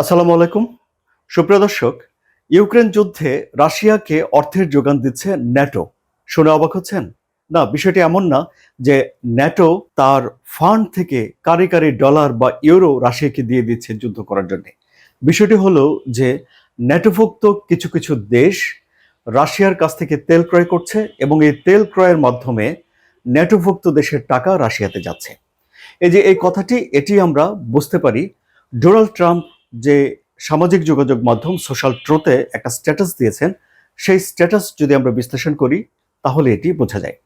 আসসালামু আলাইকুম। সুপ্রিয় দর্শক, ইউক্রেন যুদ্ধে রাশিয়াকে অর্থের যোগান দিচ্ছে ন্যাটো। শুনে অবাক হচ্ছেন? না, বিষয়টি এমন না যে ন্যাটো তার ফান্ড থেকে কারি কারি ডলার বা ইউরো রাশিয়াকে দিয়ে দিচ্ছে যুদ্ধ করার জন্য। বিষয়টি হলো যে ন্যাটোভুক্ত কিছু কিছু দেশ রাশিয়ার কাছ থেকে তেল ক্রয় করছে এবং এই তেল ক্রয়ের মাধ্যমে ন্যাটোভুক্ত দেশের টাকা রাশিয়াতে যাচ্ছে। এই যে এই কথাটি, এটি আমরা বুঝতে পারি ডোনাল্ড ট্রাম্প যে সামাজিক যোগাযোগ মাধ্যম সোশ্যাল ট্রোতে একটা স্ট্যাটাস দিয়েছেন, সেই স্ট্যাটাস যদি আমরা বিশ্লেষণ করি, তাহলে এটি বোঝা যায়।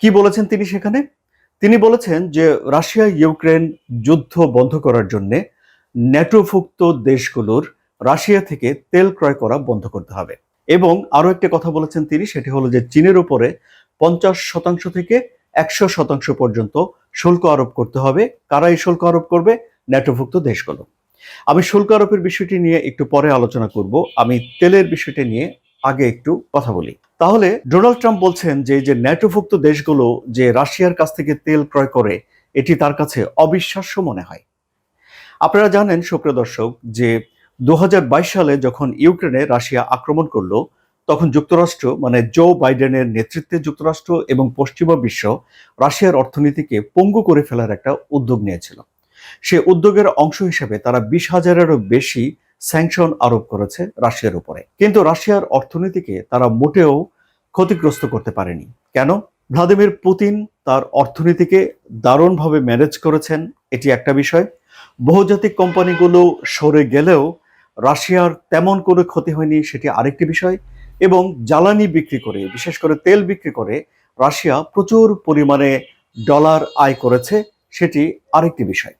কি বলেছেন তিনি সেখানে? তিনি বলেছেন যে রাশিয়া ইউক্রেন যুদ্ধ বন্ধ করার জন্য ন্যাটোভুক্ত দেশগুলোর রাশিয়া থেকে তেল ক্রয় করা বন্ধ করতে হবে। এবং আরও একটি কথা বলেছেন তিনি, সেটি হলো যে চীনের উপরে পঞ্চাশ শতাংশ থেকে একশো শতাংশ পর্যন্ত শুল্ক আরোপ করতে হবে। কারা এই শুল্ক আরোপ করবে ন্যাটোভুক্ত দেশগুলো? আমি শুল্ক আরোপের বিষয়টি নিয়ে একটু পরে আলোচনা করব। আমি তেলের বিষয়টি নিয়ে আগে একটু কথা বলি। তাহলে ডোনাল্ড ট্রাম্প বলছেন যে যে ন্যাটোভুক্ত দেশগুলো যে রাশিয়ার কাছ থেকে তেল ক্রয় করে, এটি তার কাছে অবিশ্বাস্য মনে হয়। আপনারা জানেন, সুপ্রিয় দর্শক, যে দু হাজার বাইশ সালে যখন ইউক্রেনে রাশিয়া আক্রমণ করল, তখন যুক্তরাষ্ট্র মানে জো বাইডেনের নেতৃত্বে যুক্তরাষ্ট্র এবং পশ্চিমা বিশ্ব রাশিয়ার অর্থনীতিকে পঙ্গু করে ফেলার একটা উদ্যোগ নিয়েছিল। সে উদ্যোগের অংশ হিসেবে তারা বিশ হাজারেরও বেশি স্যাংশন আরোপ করেছে রাশিয়ার উপরে। কিন্তু রাশিয়ার অর্থনীতিকে তারা মোটেও ক্ষতিগ্রস্ত করতে পারেনি। কেন? ভ্লাদিমির পুতিন তার অর্থনীতিকে দারুণভাবে ম্যানেজ করেছেন, এটি একটা বিষয়। বহুজাতিক কোম্পানিগুলো সরে গেলেও রাশিয়ার তেমন কোনো ক্ষতি হয়নি, সেটি আরেকটি বিষয়। এবং জ্বালানি বিক্রি করে, বিশেষ করে তেল বিক্রি করে, রাশিয়া প্রচুর পরিমাণে ডলার আয় করেছে, সেটি আরেকটি বিষয়।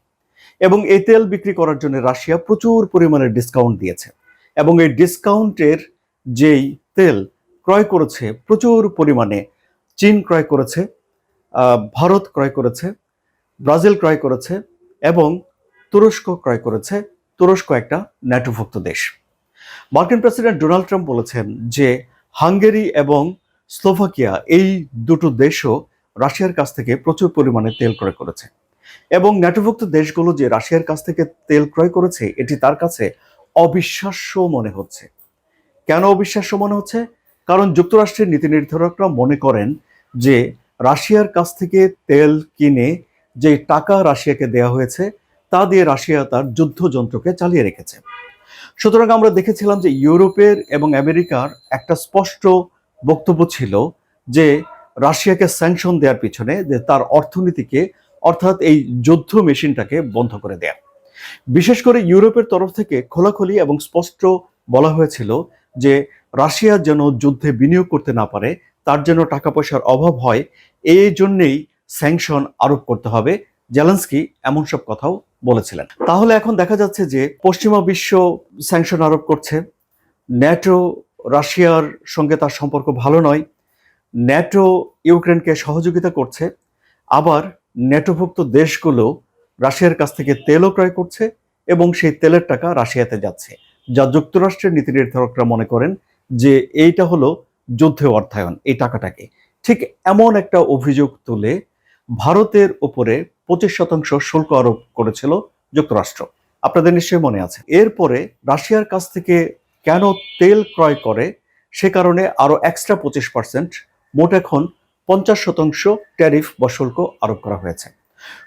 এবং এই তেল বিক্রি করার জন্য রাশিয়া প্রচুর পরিমাণে ডিসকাউন্ট দিয়েছে। এবং এই ডিসকাউন্টের যেই তেল ক্রয় করেছে, প্রচুর পরিমাণে চীন ক্রয় করেছে ভারত ক্রয় করেছে, ব্রাজিল ক্রয় করেছে এবং তুরস্ক ক্রয় করেছে। তুরস্ক একটা ন্যাটোভুক্ত দেশ। মার্কিন প্রেসিডেন্ট ডোনাল্ড ট্রাম্প বলেছেন যে হাঙ্গেরি এবং স্লোভাকিয়া এই দুটো দেশও রাশিয়ার কাছ থেকে প্রচুর পরিমাণে তেল ক্রয় করেছে। এবং ন্যাটোভুক্ত দেশগুলো যে রাশিয়ার কাছ থেকে তেল ক্রয় করেছে, এটি তার কাছে অবিশ্বাস্য মনে হচ্ছে। কেন অবিশ্বাস্য মনে হচ্ছে? কারণ যুক্তরাষ্ট্রের নীতি নির্ধারকরা মনে করেন যে রাশিয়ার কাছ থেকে তেল কিনে যে টাকা রাশিয়াকে দেওয়া হয়েছে, তা দিয়ে রাশিয়া তার যুদ্ধযন্ত্রকে চালিয়ে রেখেছে। সুতরাং আমরা দেখেছিলাম যে ইউরোপের এবং আমেরিকার একটা স্পষ্ট বক্তব্য ছিল যে রাশিয়াকে স্যাংশন দেওয়ার পিছনে যে তার অর্থনীতিকে অর্থাৎ এই যুদ্ধ মেশিনটাকে বন্ধ করে দেয়া। বিশেষ করে ইউরোপের তরফ থেকে খোলাখুলি এবং স্পষ্ট বলা হয়েছিল যে রাশিয়া যেন যুদ্ধে বিনিয়োগ করতে না পারে, তার যেন টাকা পয়সার অভাব হয়, এই জন্যেই স্যাংশন আরোপ করতে হবে, জেলেন্সকি এমন সব কথাও বলেছিলেন। তাহলে এখন দেখা যাচ্ছে যে পশ্চিমা বিশ্ব স্যাংশন আরোপ করছে, ন্যাটো রাশিয়ার সঙ্গে তার সম্পর্ক ভালো নয়, ন্যাটো ইউক্রেনকে সহযোগিতা করছে, আবার ন্যাটোভুক্ত দেশগুলো রাশিয়ার কাছ থেকে তেলও ক্রয় করছে এবং সেই তেলের টাকা রাশিয়াতে যাচ্ছে। যা যুক্তরাষ্ট্রের নীতি নির্ধারকরা মনে করেন যে এইটা হলো যুদ্ধে অর্থায়ন, এই টাকাটাকে। ঠিক এমন একটা অভিযোগ তুলে ভারতের উপরে পঁচিশ শতাংশ শুল্ক আরোপ করেছিল যুক্তরাষ্ট্র। আপনাদের নিশ্চয়ই মনে আছে। এরপরে রাশিয়ার কাছ থেকে কেন তেল ক্রয় করে সে কারণে আরও এক্সট্রা পঁচিশ পার্সেন্ট মোট এখন পঞ্চাশ শতাংশ ট্যারিফ বা শুল্ক আরোপ করা হয়েছে।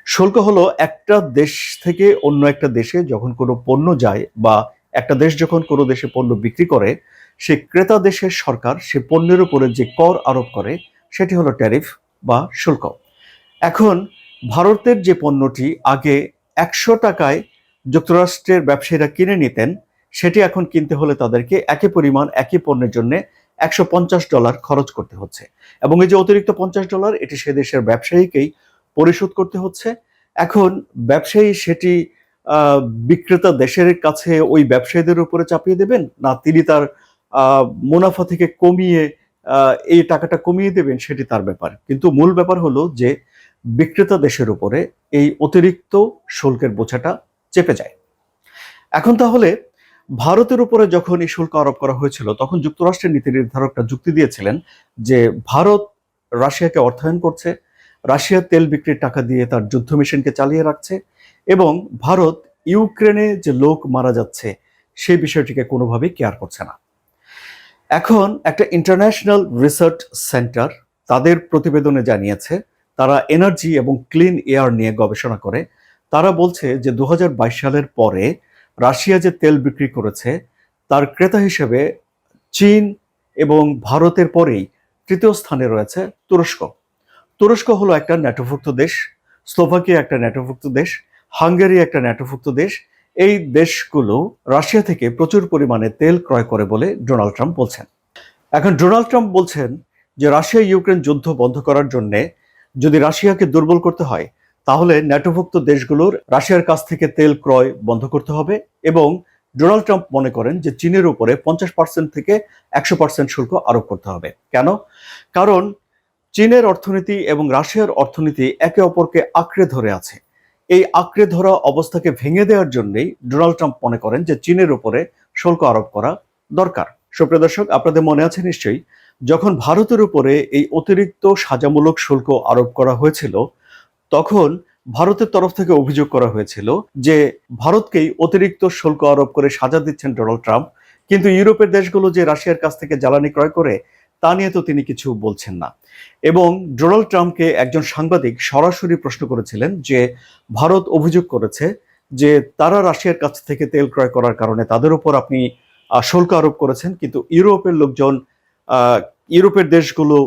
শুল্ক হলো একটা দেশ থেকে অন্য একটা দেশে যখন কোনো পণ্য যায় বা একটা দেশ যখন কোনো দেশে পণ্য বিক্রি করে, সে ক্রেতা দেশের সরকার সে পণ্যের উপরে যে কর আরোপ করে, সেটি হলো ট্যারিফ বা শুল্ক। এখন ভারতের যে পণ্যটি আগে একশো টাকায় যুক্তরাষ্ট্রের ব্যবসায়ীরা কিনে নিতেন, সেটি এখন কিনতে হলে তাদেরকে একই পরিমাণ একই পণ্যের জন্য একশো পঞ্চাশ ডলার খরচ করতে হচ্ছে। এবং এই যে অতিরিক্ত পঞ্চাশ ডলার, এটি সে দেশের ব্যবসায়ীকেই পরিশোধ করতে হচ্ছে। এখন ব্যবসায়ী সেটি বিক্রেতা দেশের কাছে ওই ব্যবসায়ীদের উপরে চাপিয়ে দেবেন? না তিনি তার মুনাফা থেকে কমিয়ে এই টাকাটা কমিয়ে দেবেন সেটি তার ব্যাপার। কিন্তু মূল ব্যাপার হলো যে বিক্রেতা দেশের উপরে এই অতিরিক্ত শুল্কের বোঝাটা চেপে যায়। এখন তাহলে ভারতের উপরে যখন এই শুল্ক আরোপ করা হয়েছিল, তখন যুক্তরাষ্ট্রের নীতি নির্ধারকরা যুক্তি দিয়েছিলেন যে ভারত রাশিয়াকে অর্থায়ন করছে, রাশিয়া তেল বিক্রির টাকা দিয়ে তার যুদ্ধ মিশনকে চালিয়ে রাখছে এবং ভারত ইউক্রেনে যে লোক মারা যাচ্ছে সেই বিষয়টিকে কোনোভাবেই কেয়ার করছে না। এখন একটা ইন্টারন্যাশনাল রিসার্চ সেন্টার তাদের প্রতিবেদনে জানিয়েছে, তারা এনার্জি এবং ক্লিন এয়ার নিয়ে গবেষণা করে। তারা বলছে যে দু হাজার বাইশ সালের পরে রাশিয়া যে তেল বিক্রি করেছে, তার ক্রেতা হিসেবে চীন এবং ভারতের পরেই তৃতীয় স্থানে রয়েছে তুরস্ক। তুরস্ক হলো একটা ন্যাটোভুক্ত দেশ, স্লোভাকিয়া একটা ন্যাটোভুক্ত দেশ, হাঙ্গেরি একটা ন্যাটোভুক্ত দেশ। এই দেশগুলো রাশিয়া থেকে প্রচুর পরিমাণে তেল ক্রয় করে বলে ডোনাল্ড ট্রাম্প বলছেন। এখন ডোনাল্ড ট্রাম্প বলছেন যে রাশিয়া ইউক্রেন যুদ্ধ বন্ধ করার জন্যে যদি রাশিয়াকে দুর্বল করতে হয় তাহলে ন্যাটোভুক্ত দেশগুলোর রাশিয়ার কাছ থেকে তেল ক্রয় বন্ধ করতে হবে এবং ডোনাল্ড ট্রাম্প মনে করেন যে চীনের উপরে পঞ্চাশ পার্সেন্ট থেকে একশো পার্সেন্ট শুল্ক আরোপ করতে হবে। কেন? কারণ চীনের অর্থনীতি এবং রাশিয়ার অর্থনীতি একে অপরকে আঁকড়ে ধরে আছে। এই আঁকড়ে ধরা অবস্থাকে ভেঙে দেওয়ার জন্যই ডোনাল্ড ট্রাম্প মনে করেন যে চীনের উপরে শুল্ক আরোপ করা দরকার। সুপ্রিয় দর্শক, আপনাদের মনে আছে নিশ্চয়ই, যখন ভারতের উপরে এই অতিরিক্ত সাজামূলক শুল্ক আরোপ করা হয়েছিল তখন ভারতের তরফ থেকে অভিযোগ করা হয়েছিল যে ভারতকেই অতিরিক্ত শুল্ক আরোপ করে সাজা দিচ্ছেন ডোনাল্ড ট্রাম্প। কিন্তু ইউরোপের দেশগুলো যে রাশিয়ার কাছ থেকে জ্বালানি ক্রয় করে, তা নিয়ে তো তিনি কিছু বলছেন না। এবং ডোনাল্ড ট্রাম্পকে একজন সাংবাদিক সরাসরি প্রশ্ন করেছিলেন যে, ভারত অভিযোগ করেছে যে তারা রাশিয়ার কাছ থেকে তেল ক্রয় করার কারণে তাদের উপর আপনি শুল্ক আরোপ করেছেন, কিন্তু ইউরোপের লোকজন ইউরোপের দেশগুলো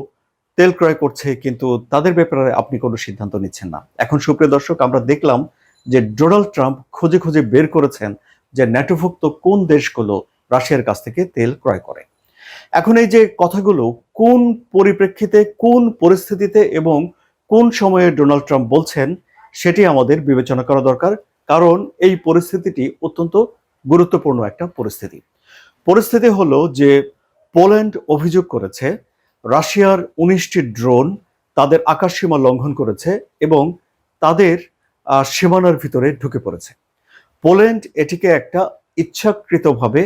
তেল ক্রয় করছে, কিন্তু তাদের ব্যাপারে আপনি কোনো সিদ্ধান্ত নিচ্ছেন না। এখন সুপ্রিয় দর্শক, আমরা দেখলাম যে ডোনাল্ড ট্রাম্প খুঁজে খুঁজে বের করেছেন যে ন্যাটোভুক্ত কোন দেশগুলো রাশিয়ার কাছ থেকে তেল ক্রয় করে। এখন এই যে কথাগুলো, কোন পরিপ্রেক্ষিতে, কোন পরিস্থিতিতে এবং কোন সময়ে ডোনাল্ড ট্রাম্প বলছেন, সেটি আমাদের বিবেচনা করা দরকার, কারণ এই পরিস্থিতিটি অত্যন্ত গুরুত্বপূর্ণ একটা পরিস্থিতি। পরিস্থিতি হলো যে পোল্যান্ড অভিযোগ করেছে রাশিয়ার উনিশটি ড্রোন তাদের আকাশসীমা লঙ্ঘন করেছে এবং তাদের সীমানার ভিতরে ঢুকে পড়েছে। পোল্যান্ড এটিকে একটা ইচ্ছাকৃতভাবে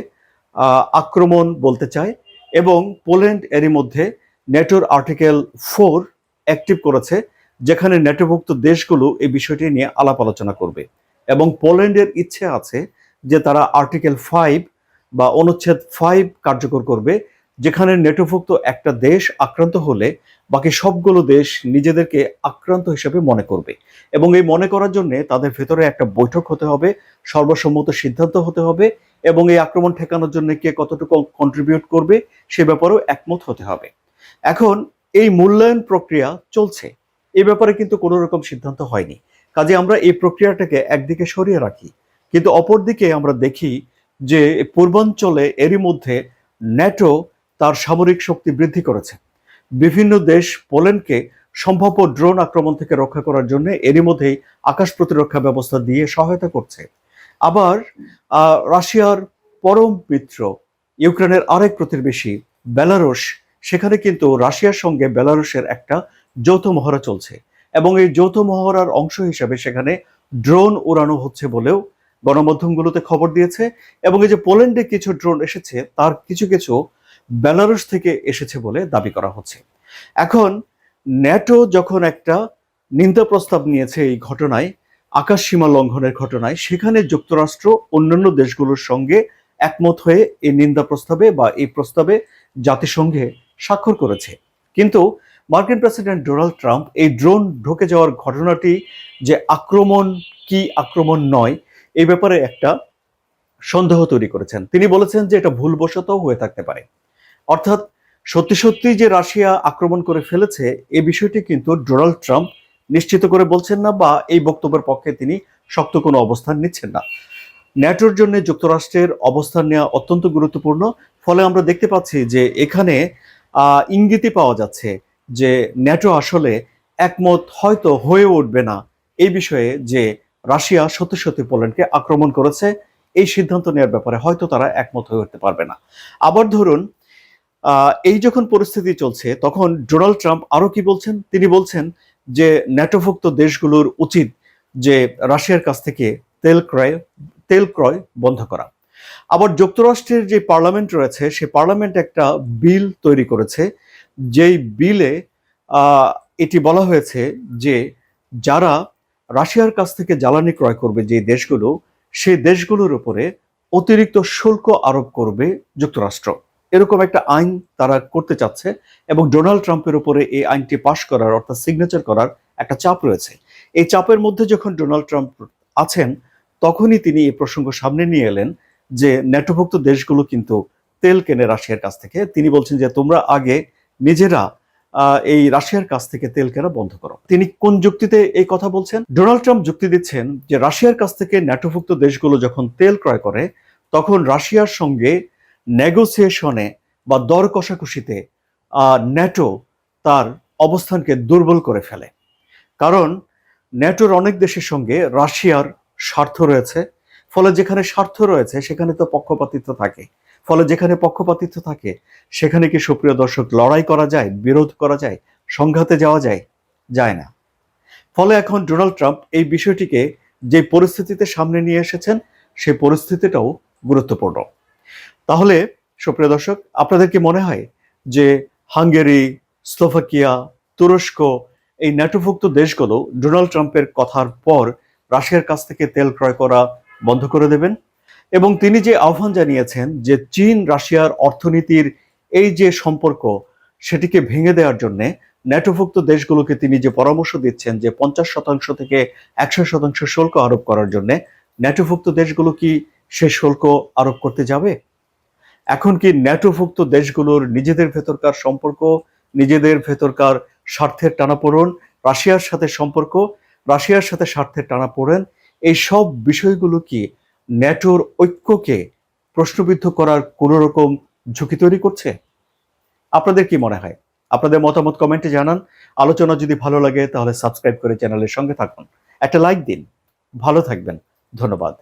আক্রমণ বলতে চায় এবং পোল্যান্ড এরই মধ্যে নেটোর আর্টিকেল ফোর অ্যাক্টিভ করেছে, যেখানে নেটোভুক্ত দেশগুলো এই বিষয়টি নিয়ে আলাপ আলোচনা করবে। এবং পোল্যান্ডের ইচ্ছে আছে যে তারা আর্টিকেল ফাইভ বা অনুচ্ছেদ ফাইভ কার্যকর করবে যেখানে নেটোভুক্ত একটা দেশ আক্রান্ত হলে বাকি সবগুলো দেশ নিজেদেরকে আক্রান্ত হিসেবে মনে করবে। এবং এই মনে করার জন্য তাদের ভেতরে একটা বৈঠক হতে হবে, সর্বসম্মত সিদ্ধান্ত হতে হবে, এবং এই আক্রমণ ঠেকানোর জন্য কে কতটুকু কন্ট্রিবিউট করবে সে ব্যাপারেও একমত হতে হবে। এখন এই মূল্যায়ন প্রক্রিয়া চলছে। এ ব্যাপারে কিন্তু কোনো রকম সিদ্ধান্ত হয়নি। কাজে আমরা এই প্রক্রিয়াটাকে একদিকে সরিয়ে রাখি, কিন্তু অপরদিকে আমরা দেখি যে পূর্বাঞ্চলে এরই মধ্যে ন্যাটো তার সামরিক শক্তি বৃদ্ধি করেছে। বিভিন্ন দেশ পোল্যান্ডকে সম্ভাব্য ড্রোন আক্রমণ থেকে রক্ষা করার জন্য এরই মধ্যেই আকাশ প্রতিরক্ষা ব্যবস্থা দিয়ে সহায়তা করছে। আবার রাশিয়ার পরম মিত্র ইউক্রেনের আরেক প্রতিবেশী বেলারুশ, সেখানে কিন্তু রাশিয়ার সঙ্গে বেলারুশের একটা যৌথ মহড়া চলছে এবং এই যৌথ মহড়ার অংশ হিসেবে সেখানে ড্রোন উড়ানো হচ্ছে বলেও গণমাধ্যমগুলোতে খবর দিয়েছে এবং এই যে পোল্যান্ডে কিছু ড্রোন এসেছে, তার কিছু কিছু বেলারুশ থেকে এসেছে বলে দাবি করা হচ্ছে। এখন ন্যাটো যখন একটা নিন্দা প্রস্তাব নিয়েছে এই ঘটনায়, আকাশ সীমা লঙ্ঘনের ঘটনায়, সেখানে যুক্তরাষ্ট্র অন্যান্য দেশগুলোর সঙ্গে একমত হয়ে এই নিন্দা প্রস্তাবে বা এই প্রস্তাবে জাতিসংঘে স্বাক্ষর করেছে। কিন্তু মার্কিন প্রেসিডেন্ট ডোনাল্ড ট্রাম্প এই ড্রোন ঢুকে যাওয়ার ঘটনাটি যে আক্রমণ কি আক্রমণ নয় এই ব্যাপারে একটা সন্দেহ তৈরি করেছেন। তিনি বলেছেন যে এটা ভুলবশত হয়ে থাকতে পারে। অর্থাৎ সত্যি সত্যি যে রাশিয়া আক্রমণ করে ফেলেছে এই বিষয়টি কিন্তু ডোনাল্ড ট্রাম্প নিশ্চিত করে বলছেন না বা এই বক্তব্যের পক্ষে তিনি শক্ত কোনো অবস্থান নিচ্ছেন না। ন্যাটোর জন্য যুক্তরাষ্ট্রের অবস্থান নেওয়া অত্যন্ত গুরুত্বপূর্ণ। ফলে আমরা দেখতে পাচ্ছি যে এখানে আহ, ইঙ্গিতই পাওয়া যাচ্ছে যে ন্যাটো আসলে একমত হয়তো হয়ে উঠবে না। এই বিষয়ে যে রাশিয়া সত্যি সত্যি পোল্যান্ডকে আক্রমণ করেছে এই সিদ্ধান্ত নেওয়ার ব্যাপারে হয়তো তারা একমত হয়ে উঠতে পারবে না। আবার ধরুন এই যখন পরিস্থিতি চলছে, তখন ডোনাল্ড ট্রাম্প আরও কি বলছেন? তিনি বলছেন যে ন্যাটোভুক্ত দেশগুলোর উচিত যে রাশিয়ার কাছ থেকে তেল ক্রয় তেল ক্রয় বন্ধ করা। আবার যুক্তরাষ্ট্রের যে পার্লামেন্ট রয়েছে সেই পার্লামেন্ট একটা বিল তৈরি করেছে। যেই বিলে এটি বলা হয়েছে যে যারা রাশিয়ার কাছ থেকে জ্বালানি ক্রয় করবে যে দেশগুলো সেই দেশগুলোর উপরে অতিরিক্ত শুল্ক আরোপ করবে যুক্তরাষ্ট্র। এরকম একটা আইন তারা করতে চাচ্ছে এবং ডোনাল্ড ট্রাম্পের উপরে এই আইনটি পাশ করার অর্থাৎ সিগনেচার করার একটা চাপ রয়েছে। এই চাপের মধ্যে যখন ডোনাল্ড ট্রাম্প আছেন, তখনই তিনি এই প্রসঙ্গ সামনে নিয়ে এলেন যে ন্যাটোভুক্ত দেশগুলো কিন্তু তেল কেনে রাশিয়ার কাছ থেকে। তিনি বলছেন যে, তোমরা আগে নিজেরা এই রাশিয়ার কাছ থেকে তেল কেনা বন্ধ করো। তিনি কোন যুক্তিতে এই কথা বলছেন? ডোনাল্ড ট্রাম্প যুক্তি দিচ্ছেন যে, রাশিয়ার কাছ থেকে ন্যাটোভুক্ত দেশগুলো যখন তেল ক্রয় করে, তখন রাশিয়ার সঙ্গে নেগোসিয়েশনে বা দর কষাকষিতে ন্যাটো তার অবস্থানকে দুর্বল করে ফেলে। কারণ ন্যাটোর অনেক দেশের সঙ্গে রাশিয়ার স্বার্থ রয়েছে, ফলে যেখানে স্বার্থ রয়েছে সেখানে তো পক্ষপাতিত্ব থাকে। ফলে যেখানে পক্ষপাতিত্ব থাকে, সেখানে কি সুপ্রিয় দর্শক লড়াই করা যায়, বিরোধ করা যায়, সংঘাতে যাওয়া যায়? যায় না। ফলে এখন ডোনাল্ড ট্রাম্প এই বিষয়টিকে যে পরিস্থিতিতে সামনে নিয়ে এসেছেন সেই পরিস্থিতিটাও গুরুত্বপূর্ণ। তাহলে, সুপ্রিয় দর্শক, আপনাদের কি মনে হয় যে হাঙ্গেরি, স্লোভাকিয়া, তুরস্ক এই ন্যাটোভুক্ত দেশগুলো ডোনাল্ড ট্রাম্পের কথার পর রাশিয়ার কাছ থেকে তেল ক্রয় করা বন্ধ করে দেবেন? এবং তিনি যে আহ্বান জানিয়েছেন যে চীন রাশিয়ার অর্থনীতির এই যে সম্পর্ক, সেটিকে ভেঙে দেওয়ার জন্য ন্যাটোভুক্ত দেশগুলোকে তিনি যে পরামর্শ দিচ্ছেন যে পঞ্চাশ শতাংশ থেকে একশো শতাংশ শুল্ক আরোপ করার জন্য ন্যাটোভুক্ত দেশগুলো কি সে শুল্ক আরোপ করতে যাবে? এখন কি ন্যাটোভুক্ত দেশগুলোর নিজেদের ভেতরকার সম্পর্ক, নিজেদের ভেতরকার স্বার্থের টানাপোড়ন, রাশিয়ার সাথে সম্পর্ক, রাশিয়ার সাথে স্বার্থের টানাপোড়েন, এই সব বিষয়গুলো কি ন্যাটোর ঐক্যকে প্রশ্নবিদ্ধ করার কোনো রকম ঝুঁকি তৈরি করছে? আপনাদের কি মনে হয়? আপনাদের মতামত কমেন্টে জানান। আলোচনা যদি ভালো লাগে তাহলে সাবস্ক্রাইব করে চ্যানেলের সঙ্গে থাকুন। একটা লাইক দিন। ভালো থাকবেন। ধন্যবাদ।